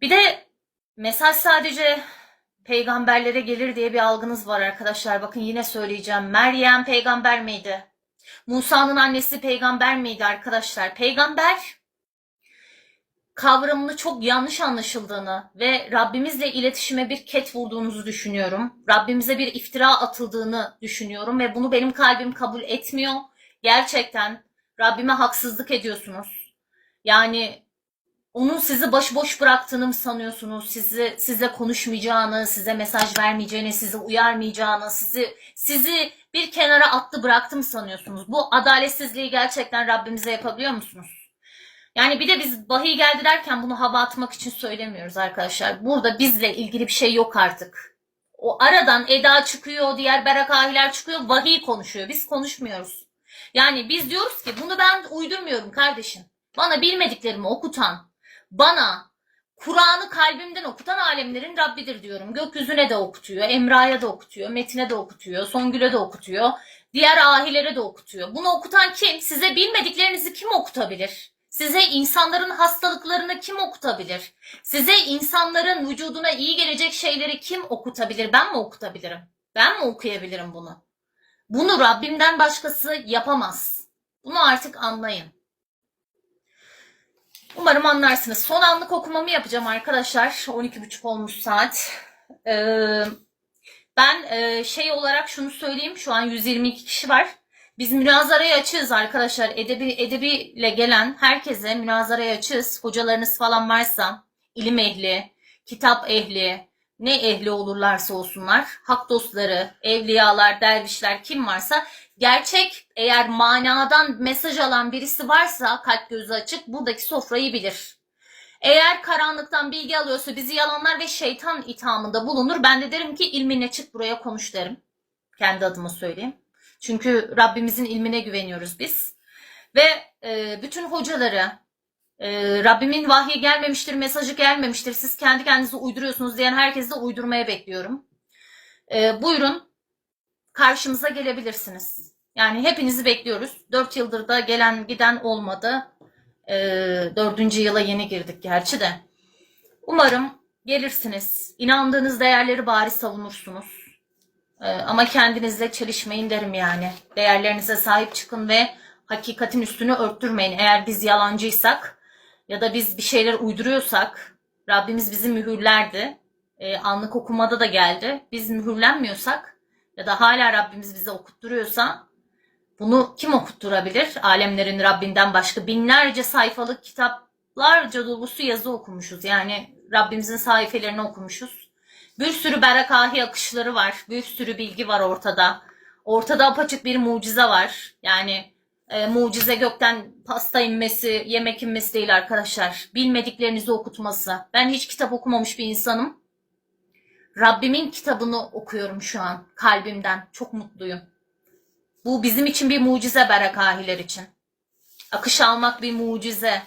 Bir de mesaj sadece peygamberlere gelir diye bir algınız var arkadaşlar. Bakın yine söyleyeceğim. Meryem peygamber miydi? Musa'nın annesi peygamber miydi arkadaşlar? Peygamber kavramını çok yanlış anlaşıldığını ve Rabbimizle iletişime bir ket vurduğunuzu düşünüyorum. Rabbimize bir iftira atıldığını düşünüyorum ve bunu benim kalbim kabul etmiyor. Gerçekten Rabbime haksızlık ediyorsunuz. Yani onun sizi başıboş bıraktığını mı sanıyorsunuz? Sizi sizle konuşmayacağını, size mesaj vermeyeceğini, sizi uyarmayacağını, sizi sizi bir kenara attı bıraktı mı sanıyorsunuz? Bu adaletsizliği gerçekten Rabbimize yapabiliyor musunuz? Yani bir de biz vahiy geldi derken bunu hava atmak için söylemiyoruz arkadaşlar. Burada bizle ilgili bir şey yok artık. O aradan Eda çıkıyor, diğer Berakahiler çıkıyor, vahiy konuşuyor. Biz konuşmuyoruz. Yani biz diyoruz ki bunu ben uydurmuyorum kardeşim. Bana bilmediklerimi okutan, bana Kur'an'ı kalbimden okutan alemlerin Rabbidir diyorum. Gökyüzüne de okutuyor, Emrah'a da okutuyor, Metin'e de okutuyor, Songül'e de okutuyor, diğer ahilere de okutuyor. Bunu okutan kim? Size bilmediklerinizi kim okutabilir? Size insanların hastalıklarını kim okutabilir? Size insanların vücuduna iyi gelecek şeyleri kim okutabilir? Ben mi okutabilirim? Ben mi okuyabilirim bunu? Bunu Rabbimden başkası yapamaz. Bunu artık anlayın. Umarım anlarsınız. Son anlık okumamı yapacağım arkadaşlar. 12.30 olmuş saat. Ee, ben e, şey olarak şunu söyleyeyim. Şu an 122 kişi var. Biz münazarayı açığız arkadaşlar. Edebi, edebiyle gelen herkese münazarayı açığız. Hocalarınız falan varsa, ilim ehli, kitap ehli, ne ehli olurlarsa olsunlar, hak dostları, evliyalar, dervişler kim varsa gerçek eğer manadan mesaj alan birisi varsa kalp gözü açık buradaki sofrayı bilir. Eğer karanlıktan bilgi alıyorsa bizi yalanlar ve şeytan ithamında bulunur. Ben de derim ki ilminle çık buraya konuş derim. Kendi adıma söyleyeyim. Çünkü Rabbimizin ilmine güveniyoruz biz. Ve e, bütün hocaları e, Rabbimin vahyi gelmemiştir, mesajı gelmemiştir. Siz kendi kendinize uyduruyorsunuz diyen herkesi de uydurmaya bekliyorum. E, buyurun karşımıza gelebilirsiniz. Yani hepinizi bekliyoruz. Dört yıldır da gelen giden olmadı. E, dördüncü yıla yeni girdik gerçi de. Umarım gelirsiniz. İnandığınız değerleri bari savunursunuz. Ee, ama kendinizle çelişmeyin derim yani. Değerlerinize sahip çıkın ve hakikatin üstünü örttürmeyin. Eğer biz yalancıysak ya da biz bir şeyler uyduruyorsak Rabbimiz bizi mühürlerdi. Ee, anlık okumada da geldi. Biz mühürlenmiyorsak ya da hala Rabbimiz bize okutturuyorsa bunu kim okutturabilir? Alemlerin Rabbinden başka binlerce sayfalık kitaplarca dolusu yazı okumuşuz. Yani Rabbimizin sayfelerini okumuşuz. Bir sürü berakahi akışları var. Bir sürü bilgi var ortada. Ortada apaçık bir mucize var. Yani e, mucize gökten pasta inmesi, yemek inmesi değil arkadaşlar. Bilmediklerinizi okutması. Ben hiç kitap okumamış bir insanım. Rabbimin kitabını okuyorum şu an kalbimden. Çok mutluyum. Bu bizim için bir mucize berakahiler için. Akış almak bir mucize.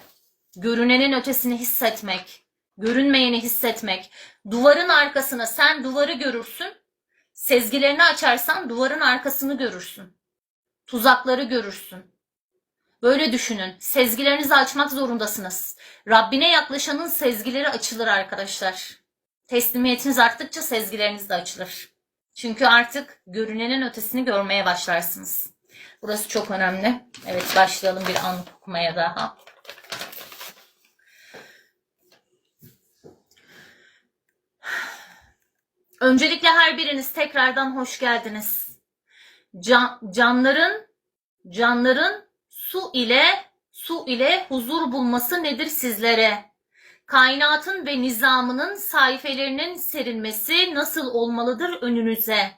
Görünenin ötesini hissetmek. Görünmeyeni hissetmek. Duvarın arkasına sen duvarı görürsün. Sezgilerini açarsan duvarın arkasını görürsün. Tuzakları görürsün. Böyle düşünün. Sezgilerinizi açmak zorundasınız. Rabbine yaklaşanın sezgileri açılır arkadaşlar. Teslimiyetiniz arttıkça sezgileriniz de açılır. Çünkü artık görünenin ötesini görmeye başlarsınız. Burası çok önemli. Evet başlayalım bir anlık okumaya daha. Öncelikle her biriniz tekrardan hoş geldiniz. Can, canların canların su ile su ile huzur bulması nedir sizlere? Kainatın ve nizamının sayfelerinin serilmesi nasıl olmalıdır önünüze?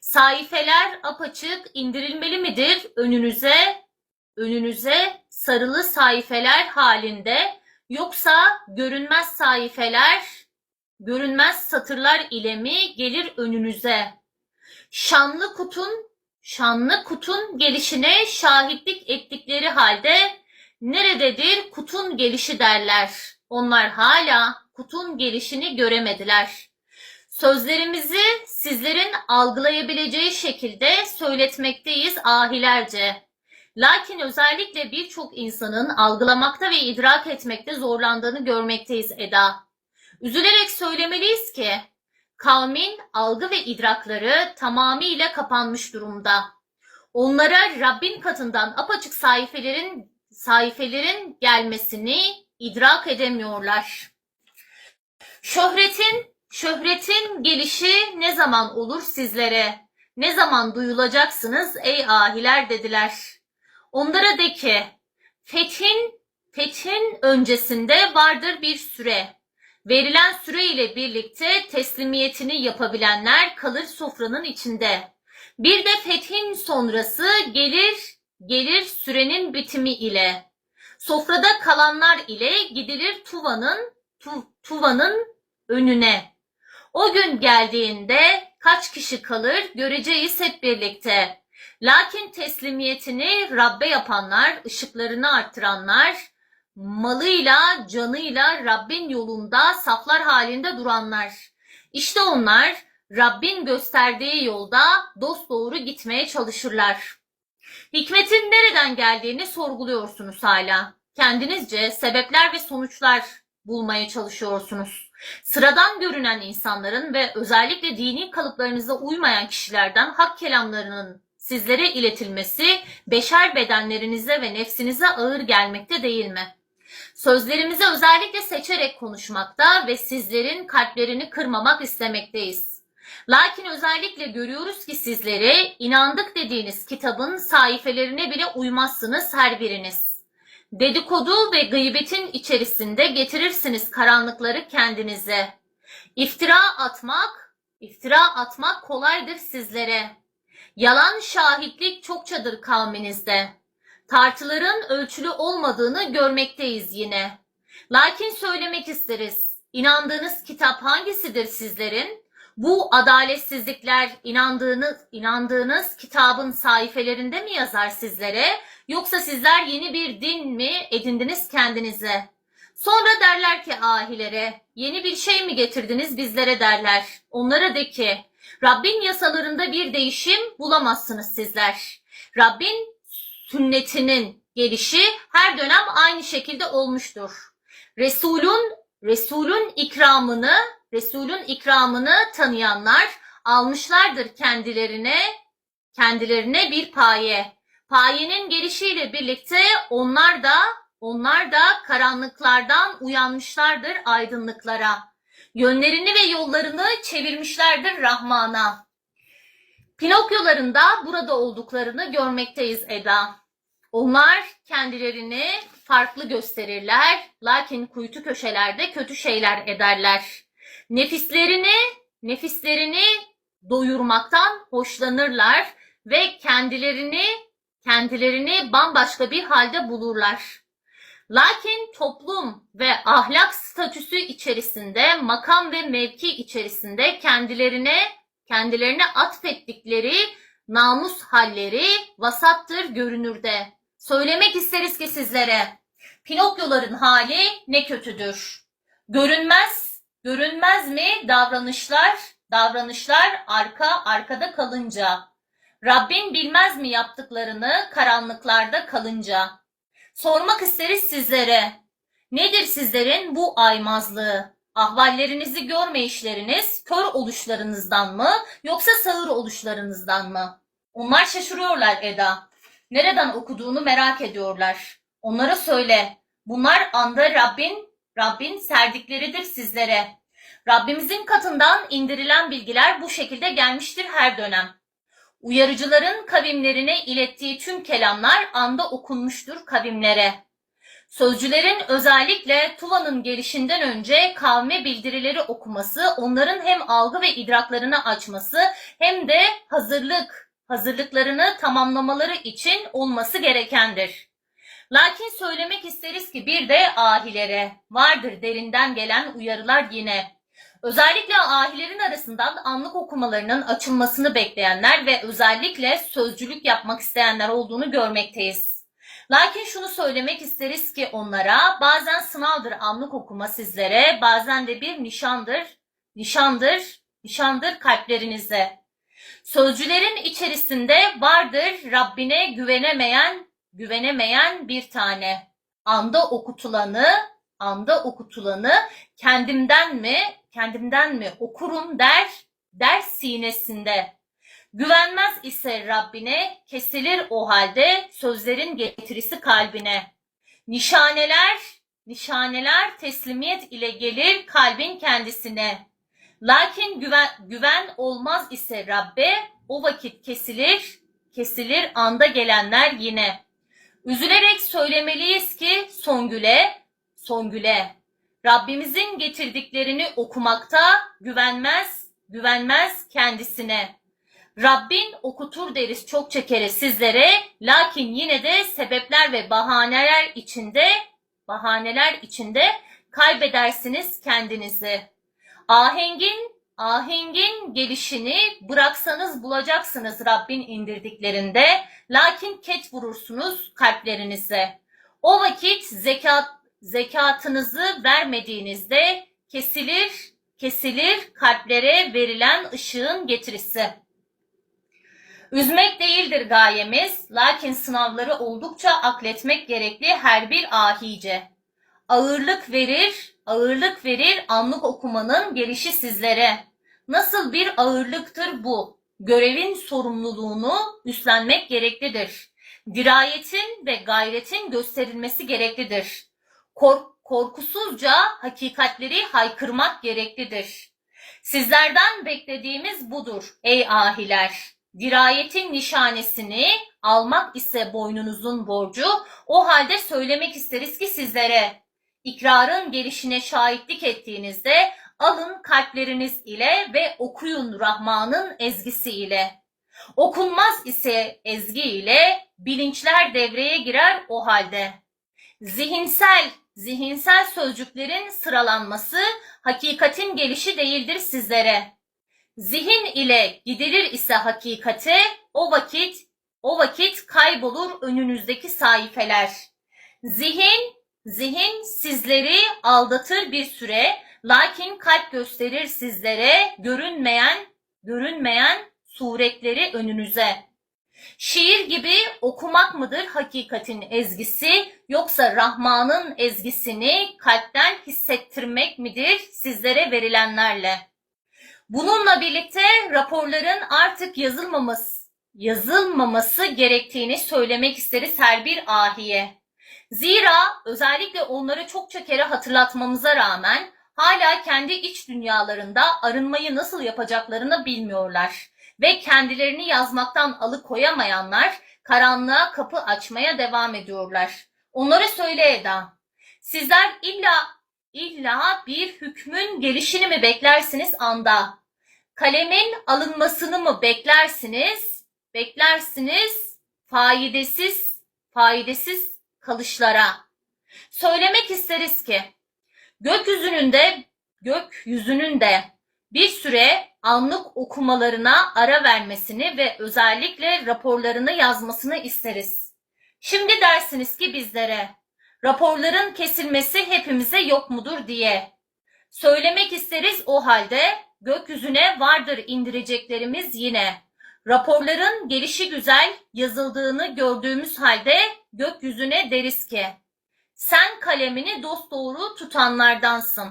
Sayfeler apaçık indirilmeli midir önünüze? Önünüze sarılı sayfeler halinde yoksa görünmez sayfeler görünmez satırlar ile mi gelir önünüze? Şanlı kutun, şanlı kutun gelişine şahitlik ettikleri halde nerededir kutun gelişi derler. Onlar hala kutun gelişini göremediler. Sözlerimizi sizlerin algılayabileceği şekilde söyletmekteyiz ahilerce. Lakin özellikle birçok insanın algılamakta ve idrak etmekte zorlandığını görmekteyiz Eda. Üzülerek söylemeliyiz ki kavmin algı ve idrakları tamamıyla kapanmış durumda. Onlara Rabbin katından apaçık sayfelerin sayfelerin gelmesini idrak edemiyorlar. Şöhretin şöhretin gelişi ne zaman olur sizlere? Ne zaman duyulacaksınız ey ahiler dediler. Onlara de ki fethin fethin öncesinde vardır bir süre. Verilen süre ile birlikte teslimiyetini yapabilenler kalır sofranın içinde. Bir de fethin sonrası gelir gelir sürenin bitimi ile. Sofrada kalanlar ile gidilir Tuva'nın Tu- Tuva'nın önüne. O gün geldiğinde kaç kişi kalır göreceğiz hep birlikte. Lakin teslimiyetini Rabbe yapanlar, ışıklarını arttıranlar, malıyla, canıyla Rabbin yolunda saflar halinde duranlar. İşte onlar Rabbin gösterdiği yolda dosdoğru gitmeye çalışırlar. Hikmetin nereden geldiğini sorguluyorsunuz hala. Kendinizce sebepler ve sonuçlar bulmaya çalışıyorsunuz. Sıradan görünen insanların ve özellikle dini kalıplarınıza uymayan kişilerden hak kelamlarının sizlere iletilmesi beşer bedenlerinize ve nefsinize ağır gelmekte değil mi? Sözlerimizi özellikle seçerek konuşmakta ve sizlerin kalplerini kırmamak istemekteyiz. Lakin özellikle görüyoruz ki sizleri inandık dediğiniz kitabın sayfelerine bile uymazsınız her biriniz. Dedikodu ve gıybetin içerisinde getirirsiniz karanlıkları kendinize. İftira atmak, iftira atmak kolaydır sizlere. Yalan şahitlik çokçadır kavminizde. Tartıların ölçülü olmadığını görmekteyiz yine. Lakin söylemek isteriz. İnandığınız kitap hangisidir sizlerin? Bu adaletsizlikler inandığınız inandığınız kitabın sayfelerinde mi yazar sizlere yoksa sizler yeni bir din mi edindiniz kendinize? Sonra derler ki ahilere yeni bir şey mi getirdiniz bizlere derler. Onlara de ki Rabbin yasalarında bir değişim bulamazsınız sizler. Rabbin sünnetinin gelişi her dönem aynı şekilde olmuştur. Resulün Resulün ikramını Resulün ikramını tanıyanlar almışlardır kendilerine kendilerine bir paye. Payenin gelişiyle birlikte onlar da onlar da karanlıklardan uyanmışlardır aydınlıklara. Yönlerini ve yollarını çevirmişlerdir Rahman'a. Pinokyoların da burada olduklarını görmekteyiz Eda. Onlar kendilerini farklı gösterirler, lakin kuytu köşelerde kötü şeyler ederler. Nefislerini, nefislerini doyurmaktan hoşlanırlar ve kendilerini kendilerini bambaşka bir halde bulurlar. Lakin toplum ve ahlak statüsü içerisinde, makam ve mevki içerisinde kendilerine kendilerine atfettikleri namus halleri vasattır görünürde. Söylemek isteriz ki sizlere Pinokyoların hali ne kötüdür. Görünmez, görünmez mi davranışlar, davranışlar arka arkada kalınca. Rabbin bilmez mi yaptıklarını karanlıklarda kalınca. Sormak isteriz sizlere. Nedir sizlerin bu aymazlığı? Ahvallerinizi görmeyişleriniz kör oluşlarınızdan mı yoksa sağır oluşlarınızdan mı? Onlar şaşırıyorlar Eda. Nereden okuduğunu merak ediyorlar. Onlara söyle. Bunlar anda Rabbin, Rabbin serdikleridir sizlere. Rabbimizin katından indirilen bilgiler bu şekilde gelmiştir her dönem. Uyarıcıların kavimlerine ilettiği tüm kelamlar anda okunmuştur kavimlere. Sözcülerin özellikle Tuva'nın gelişinden önce kavme bildirileri okuması, onların hem algı ve idraklarını açması hem de hazırlık, hazırlıklarını tamamlamaları için olması gerekendir. Lakin söylemek isteriz ki bir de ahilere vardır derinden gelen uyarılar yine. Özellikle ahilerin arasından anlık okumalarının açılmasını bekleyenler ve özellikle sözcülük yapmak isteyenler olduğunu görmekteyiz. Lakin şunu söylemek isteriz ki onlara bazen sınavdır anlık okuma sizlere, bazen de bir nişandır, nişandır, nişandır kalplerinize. Sözcülerin içerisinde vardır Rabbine güvenemeyen, güvenemeyen bir tane. Anda okutulanı, anda okutulanı kendimden mi, kendimden mi okurum der, der sinesinde. Güvenmez ise Rabbine, kesilir o halde sözlerin getirisi kalbine. Nişaneler, nişaneler teslimiyet ile gelir kalbin kendisine. Lakin güven, güven olmaz ise Rabbe, o vakit kesilir, kesilir anda gelenler yine. Üzülerek söylemeliyiz ki Songül'e, Songül'e, Rabbimizin getirdiklerini okumakta güvenmez, güvenmez kendisine. Rabbin okutur deriz çok çekere sizlere, lakin yine de sebepler ve bahaneler içinde, bahaneler içinde kaybedersiniz kendinizi. Ahengin, ahengin gelişini bıraksanız bulacaksınız Rabbin indirdiklerinde, lakin ket vurursunuz kalplerinize. O vakit zekat, zekatınızı vermediğinizde kesilir, kesilir kalplere verilen ışığın getirisi. Üzmek değildir gayemiz, lakin sınavları oldukça akletmek gerekli her bir ahice. Ağırlık verir, ağırlık verir anlık okumanın gelişi sizlere. Nasıl bir ağırlıktır bu? Görevin sorumluluğunu üstlenmek gereklidir. Dirayetin ve gayretin gösterilmesi gereklidir. Kork korkusuzca hakikatleri haykırmak gereklidir. Sizlerden beklediğimiz budur ey ahiler. Dirayetin nişanesini almak ise boynunuzun borcu. O halde söylemek isteriz ki sizlere ikrarın gelişine şahitlik ettiğinizde alın kalpleriniz ile ve okuyun Rahman'ın ezgisi ile. Okunmaz ise ezgi ile bilinçler devreye girer o halde. Zihinsel, zihinsel sözcüklerin sıralanması hakikatin gelişi değildir sizlere. Zihin ile gidilir ise hakikate o vakit o vakit kaybolur önünüzdeki sayfeler. Zihin zihin sizleri aldatır bir süre lakin kalp gösterir sizlere görünmeyen görünmeyen suretleri önünüze. Şiir gibi okumak mıdır hakikatin ezgisi yoksa Rahman'ın ezgisini kalpten hissettirmek midir sizlere verilenlerle? Bununla birlikte raporların artık yazılmaması, yazılmaması gerektiğini söylemek isteriz her bir ahiye. Zira özellikle onları çokça kere hatırlatmamıza rağmen hala kendi iç dünyalarında arınmayı nasıl yapacaklarını bilmiyorlar. Ve kendilerini yazmaktan alıkoyamayanlar karanlığa kapı açmaya devam ediyorlar. Onlara söyle Eda. Sizler illa illa bir hükmün gelişini mi beklersiniz anda? Kalemin alınmasını mı beklersiniz? Beklersiniz faydasız, faydasız kalışlara. Söylemek isteriz ki gökyüzünün de gökyüzünün de bir süre anlık okumalarına ara vermesini ve özellikle raporlarını yazmasını isteriz. Şimdi dersiniz ki bizlere raporların kesilmesi hepimize yok mudur diye. Söylemek isteriz o halde gökyüzüne vardır indireceklerimiz yine. Raporların gelişi güzel yazıldığını gördüğümüz halde gökyüzüne deriz ki sen kalemini dosdoğru tutanlardansın.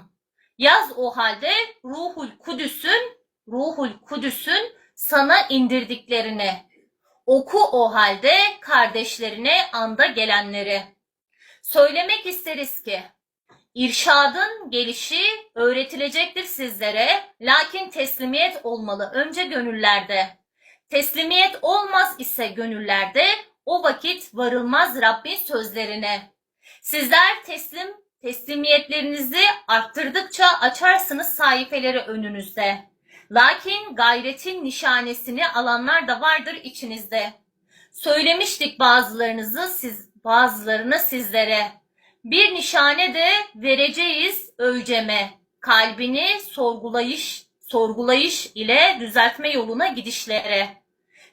Yaz o halde ruhul kudüsün, ruhul kudüsün sana indirdiklerini. Oku o halde kardeşlerine anda gelenleri. Söylemek isteriz ki İrşadın gelişi öğretilecektir sizlere, lakin teslimiyet olmalı önce gönüllerde. Teslimiyet olmaz ise gönüllerde, o vakit varılmaz Rabbin sözlerine. Sizler teslim teslimiyetlerinizi arttırdıkça açarsınız sayfeleri önünüzde. Lakin gayretin nişanesini alanlar da vardır içinizde. Söylemiştik bazılarınızı siz bazılarını sizlere. Bir nişane de vereceğiz övceme. Kalbini sorgulayış, sorgulayış ile düzeltme yoluna gidişlere.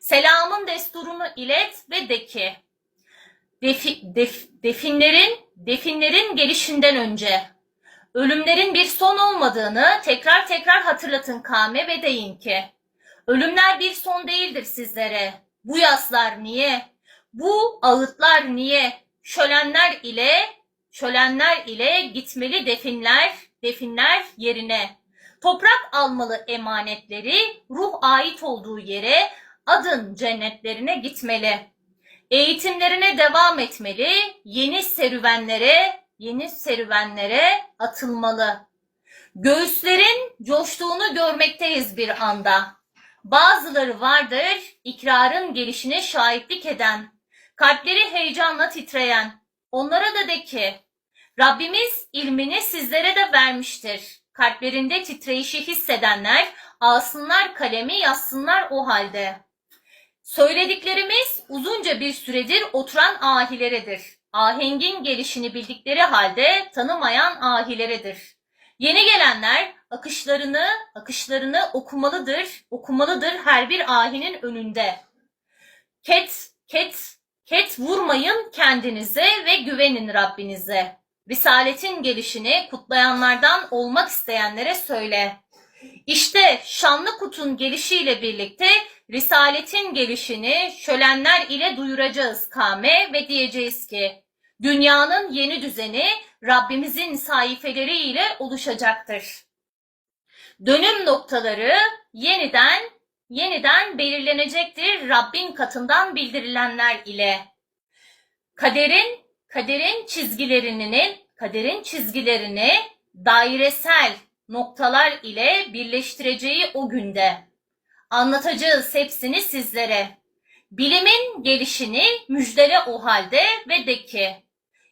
Selamın desturunu ilet ve de ki, defi, def, definlerin, definlerin gelişinden önce, ölümlerin bir son olmadığını tekrar tekrar hatırlatın kame ve deyin ki, ölümler bir son değildir sizlere. Bu yaslar niye? Bu ağıtlar niye? Şölenler ile şölenler ile gitmeli definler, definler yerine. Toprak almalı emanetleri, ruh ait olduğu yere, adın cennetlerine gitmeli. Eğitimlerine devam etmeli, yeni serüvenlere, yeni serüvenlere atılmalı. Göğüslerin coştuğunu görmekteyiz bir anda. Bazıları vardır ikrarın gelişine şahitlik eden, kalpleri heyecanla titreyen. Onlara da de ki, Rabbimiz ilmini sizlere de vermiştir. Kalplerinde titreyişi hissedenler alsınlar kalemi yazsınlar o halde. Söylediklerimiz uzunca bir süredir oturan ahileredir. Ahengin gelişini bildikleri halde tanımayan ahileredir. Yeni gelenler akışlarını, akışlarını okumalıdır, okumalıdır her bir ahinin önünde. Ket, ket, ket vurmayın kendinize ve güvenin Rabbinize. Risaletin gelişini kutlayanlardan olmak isteyenlere söyle. İşte şanlı kutun gelişiyle birlikte Risaletin gelişini şölenler ile duyuracağız kame ve diyeceğiz ki dünyanın yeni düzeni Rabbimizin sayfeleri ile oluşacaktır. Dönüm noktaları yeniden yeniden belirlenecektir Rabbin katından bildirilenler ile. Kaderin kaderin çizgilerinin kaderin çizgilerini dairesel noktalar ile birleştireceği o günde. Anlatacağız hepsini sizlere. Bilimin gelişini müjdele o halde ve de ki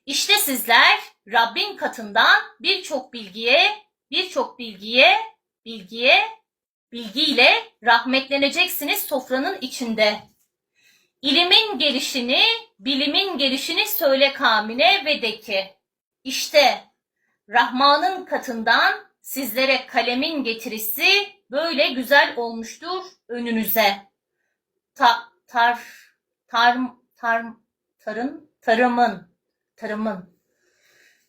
işte sizler Rabbin katından birçok bilgiye, birçok bilgiye, bilgiye, bilgiyle rahmetleneceksiniz sofranın içinde. İlimin gelişini, bilimin gelişini söyle kamine ve de ki işte Rahman'ın katından sizlere kalemin getirisi böyle güzel olmuştur önünüze. Ta, tar, tar, tar, tarım, tarımın, tarımın.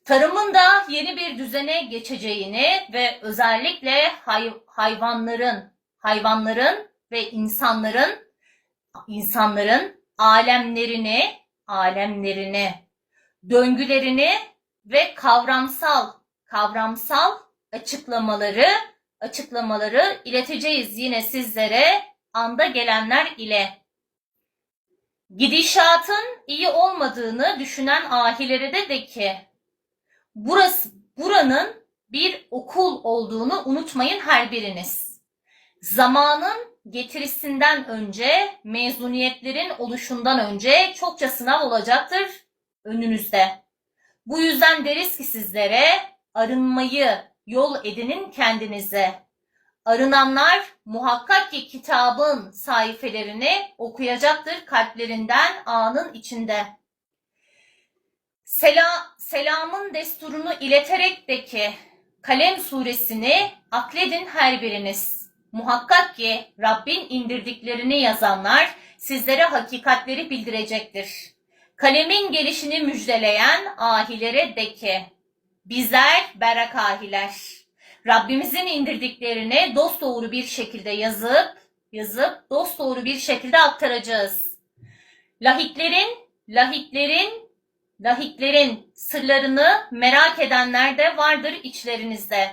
Tarımın da yeni bir düzene geçeceğini ve özellikle hay, hayvanların, hayvanların ve insanların, insanların alemlerini, alemlerini, döngülerini ve kavramsal, kavramsal açıklamaları açıklamaları ileteceğiz yine sizlere anda gelenler ile. Gidişatın iyi olmadığını düşünen ahilere de de ki burası buranın bir okul olduğunu unutmayın her biriniz. Zamanın getirisinden önce, mezuniyetlerin oluşundan önce çokça sınav olacaktır önünüzde. Bu yüzden deriz ki sizlere arınmayı yol edinin kendinize. Arınanlar muhakkak ki kitabın sayfelerini okuyacaktır kalplerinden anın içinde. Sela, selamın desturunu ileterek de ki Kalem suresini akledin her biriniz. Muhakkak ki Rabbin indirdiklerini yazanlar sizlere hakikatleri bildirecektir. Kalemin gelişini müjdeleyen ahilere de ki Bizler berakahiler. Rabbimizin indirdiklerini dosdoğru bir şekilde yazıp yazıp dosdoğru bir şekilde aktaracağız. Lahitlerin, lahitlerin, lahitlerin sırlarını merak edenler de vardır içlerinizde.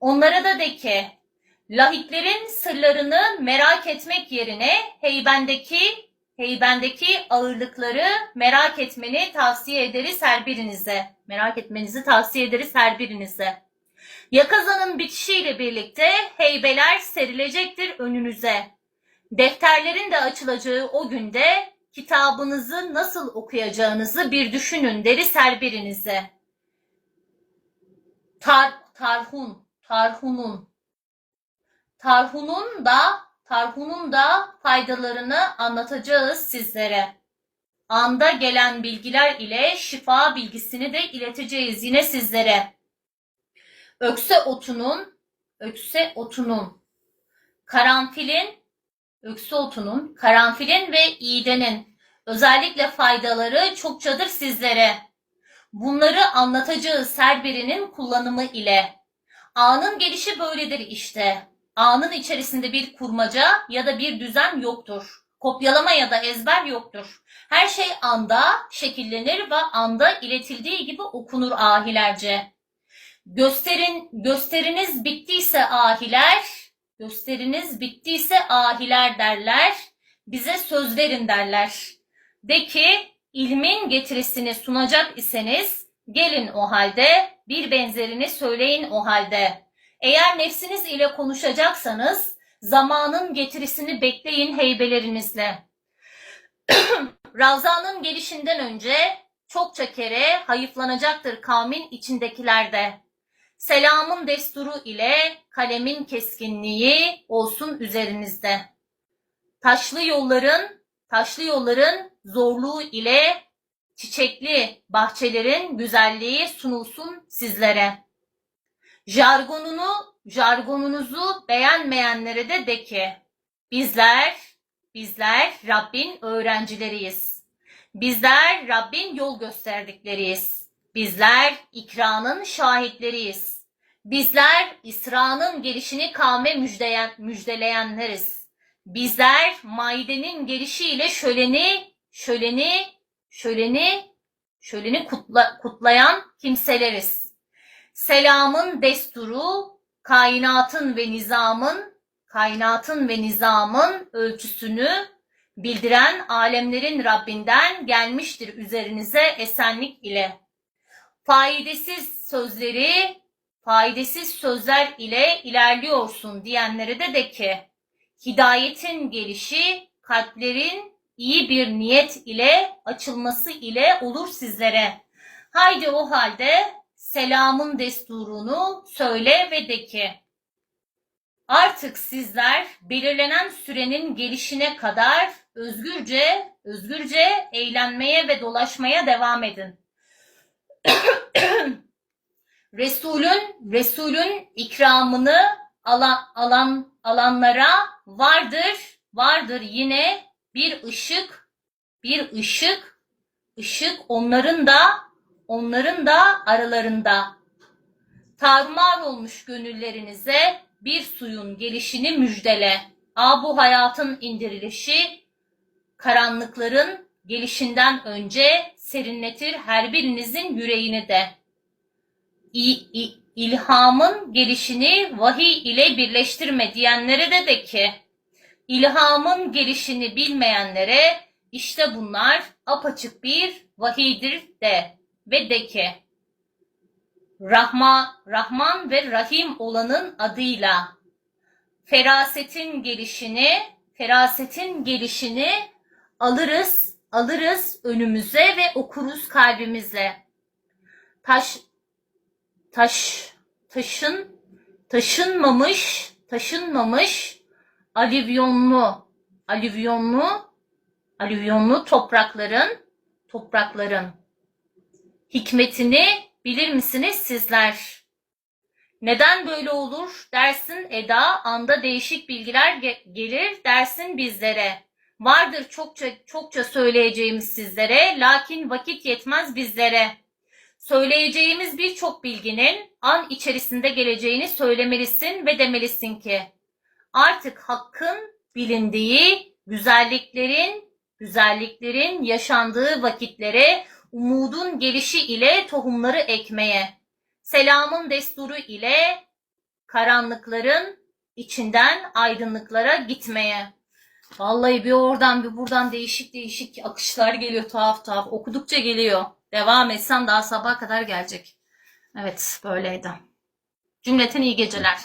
Onlara da de ki, lahitlerin sırlarını merak etmek yerine heybendeki heybendeki ağırlıkları merak etmeni tavsiye ederiz her birinize. Merak etmenizi tavsiye ederiz her birinize. Yakazanın bitişiyle birlikte heybeler serilecektir önünüze. Defterlerin de açılacağı o günde kitabınızı nasıl okuyacağınızı bir düşünün deriz her birinize. Tar, tarhun, tarhunun. Tarhunun da Tarhun'un da faydalarını anlatacağız sizlere. Anda gelen bilgiler ile şifa bilgisini de ileteceğiz yine sizlere. Ökse otunun, ökse otunun, karanfilin, ökse otunun, karanfilin ve iğdenin özellikle faydaları çokçadır sizlere. Bunları anlatacağız her birinin kullanımı ile. Anın gelişi böyledir işte. Anın içerisinde bir kurmaca ya da bir düzen yoktur. Kopyalama ya da ezber yoktur. Her şey anda şekillenir ve anda iletildiği gibi okunur ahilerce. Gösterin, gösteriniz bittiyse ahiler, gösteriniz bittiyse ahiler derler, bize söz verin derler. De ki ilmin getirisini sunacak iseniz gelin o halde bir benzerini söyleyin o halde. Eğer nefsiniz ile konuşacaksanız zamanın getirisini bekleyin heybelerinizle. Ravzanın gelişinden önce çokça kere hayıflanacaktır kavmin içindekilerde. Selamın desturu ile kalemin keskinliği olsun üzerinizde. Taşlı yolların, taşlı yolların zorluğu ile çiçekli bahçelerin güzelliği sunulsun sizlere. Jargonunu, jargonunuzu beğenmeyenlere de de ki, bizler, bizler Rabbin öğrencileriyiz. Bizler Rabbin yol gösterdikleriyiz. Bizler ikranın şahitleriyiz. Bizler İsra'nın gelişini kavme müjdeyen, müjdeleyenleriz. Bizler Maide'nin gelişiyle şöleni, şöleni, şöleni, şöleni kutla, kutlayan kimseleriz. Selamın desturu, kainatın ve nizamın, kainatın ve nizamın ölçüsünü bildiren alemlerin Rabbinden gelmiştir üzerinize esenlik ile. Faydasız sözleri, faydasız sözler ile ilerliyorsun diyenlere de de ki, hidayetin gelişi kalplerin iyi bir niyet ile açılması ile olur sizlere. Haydi o halde selamın desturunu söyle ve de ki, artık sizler belirlenen sürenin gelişine kadar özgürce, özgürce eğlenmeye ve dolaşmaya devam edin. Resulün, Resulün ikramını alan, alan, alanlara vardır, vardır yine bir ışık, bir ışık, ışık onların da, onların da aralarında. Tarumar olmuş gönüllerinize bir suyun gelişini müjdele. A bu hayatın indirilişi, karanlıkların gelişinden önce serinletir her birinizin yüreğini de. İ- i- ilhamın gelişini vahiy ile birleştirme diyenlere de de ki, ilhamın gelişini bilmeyenlere işte bunlar apaçık bir vahiydir de ve de ki, Rahma, Rahman ve Rahim olanın adıyla ferasetin gelişini, ferasetin gelişini alırız, alırız önümüze ve okuruz kalbimizle. Taş, taş, taşın, taşınmamış, taşınmamış alüvyonlu, alüvyonlu, alüvyonlu toprakların, toprakların hikmetini bilir misiniz sizler? Neden böyle olur dersin Eda, anda değişik bilgiler ge- gelir dersin bizlere. Vardır çokça çokça söyleyeceğimiz sizlere, lakin vakit yetmez bizlere. Söyleyeceğimiz birçok bilginin an içerisinde geleceğini söylemelisin ve demelisin ki, artık hakkın bilindiği, güzelliklerin, güzelliklerin yaşandığı vakitlere umudun gelişi ile tohumları ekmeye, selamın desturu ile karanlıkların içinden aydınlıklara gitmeye. Vallahi bir oradan bir buradan değişik değişik akışlar geliyor tuhaf tuhaf. Okudukça geliyor. Devam etsem daha sabaha kadar gelecek. Evet böyleydi. Cümleten iyi geceler.